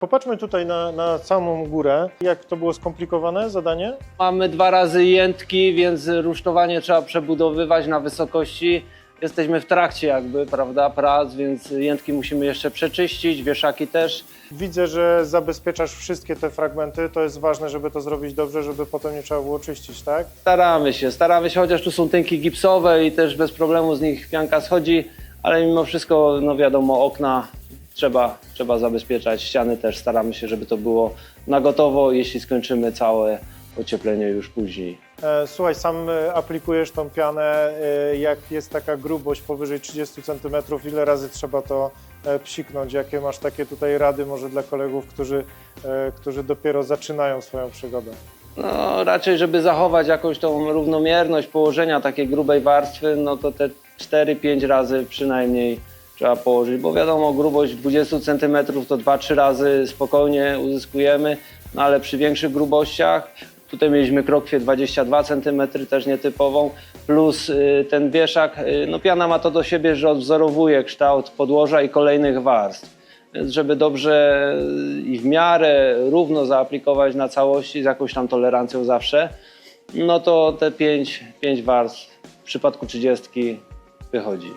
Popatrzmy tutaj na, na samą górę. Jak to było skomplikowane zadanie? Mamy dwa razy jętki, więc rusztowanie trzeba przebudowywać na wysokości. Jesteśmy w trakcie jakby, prawda, prac, więc jętki musimy jeszcze przeczyścić, wieszaki też. Widzę, że zabezpieczasz wszystkie te fragmenty. To jest ważne, żeby to zrobić dobrze, żeby potem nie trzeba było czyścić, tak? Staramy się, staramy się, chociaż tu są tynki gipsowe i też bez problemu z nich pianka schodzi, ale mimo wszystko, no wiadomo, okna trzeba, trzeba zabezpieczać, ściany też staramy się, żeby to było na gotowo, jeśli skończymy całe ocieplenie już później. E, Słuchaj, sam e, aplikujesz tą pianę. e, Jak jest taka grubość powyżej 30 cm, ile razy trzeba to psiknąć? Jakie masz takie tutaj rady może dla kolegów, którzy, którzy dopiero zaczynają swoją przygodę? No, raczej, żeby zachować jakąś tą równomierność położenia takiej grubej warstwy, no to te 4-5 razy przynajmniej trzeba położyć, bo wiadomo, grubość 20 cm to 2-3 razy spokojnie uzyskujemy, no ale przy większych grubościach, tutaj mieliśmy krokwie 22 cm, też nietypową, plus y, ten wieszak, y, no piana ma to do siebie, że odwzorowuje kształt podłoża i kolejnych warstw. Więc żeby dobrze i w miarę równo zaaplikować na całości z jakąś tam tolerancją zawsze, no to te 5 pięć, pięć warstw w przypadku 30 wychodzi.